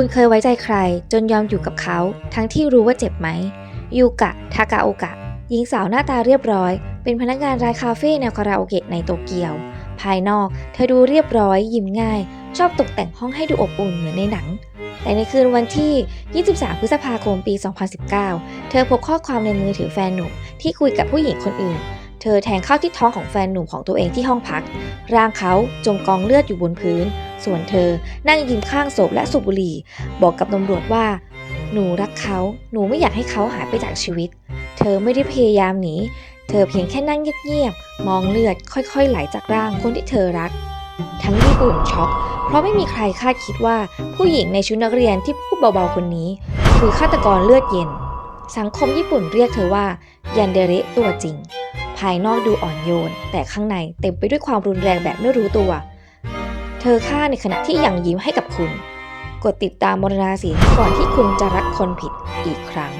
คุณเคยไว้ใจใคร จนยอมอยู่กับเขา ทั้งที่รู้ว่าเจ็บไหมยูกะทากาโอกะ หญิงสาวหน้าตาเรียบร้อย เป็นพนักงานร้านคาเฟ่แนวคาราโอเกะในโตเกียว ภายนอกเธอดูเรียบร้อย ยิ้มง่าย ชอบตกแต่งห้องให้ดูอบอุ่นเหมือนในหนัง แต่ในคืนวันที่ 23 พฤษภาคมปี 2019 เธอพบข้อความในมือถือแฟนหนุ่มที่คุยกับผู้หญิงคนอื่น เธอแทงเข้าที่ท้องของแฟนหนุ่มของตัวเองที่ห้องพัก ร่างเขาจมกองเลือดอยู่บนพื้น ส่วนเธอนั่งยิ้มข้างศพและสูบบุหรี่ บอกกับตำรวจว่า หนูรักเขา หนูไม่อยากให้เขาหายไปจากชีวิต เธอไม่ได้พยายามหนี เธอเพียงแค่นั่งเงียบๆ มองเลือดค่อยๆ ไหลจากร่างคนที่เธอรัก ทั้งญี่ปุ่นช็อก เพราะไม่มีใครคาดคิดว่าผู้หญิงในชุดนักเรียนที่พูดเบาๆคนนี้ คือฆาตกรเลือดเย็น สังคมญี่ปุ่นเรียกเธอว่ายันเดเระตัวจริง ภายนอกดูอ่อนโยน แต่ข้างในเต็มไปด้วยความรุนแรงแบบไม่รู้ตัว เธอฆ่าในขณะที่ยังยิ้มให้กับคุณ กดติดตามมรณาสีก่อนที่คุณจะรักคนผิดอีกครั้ง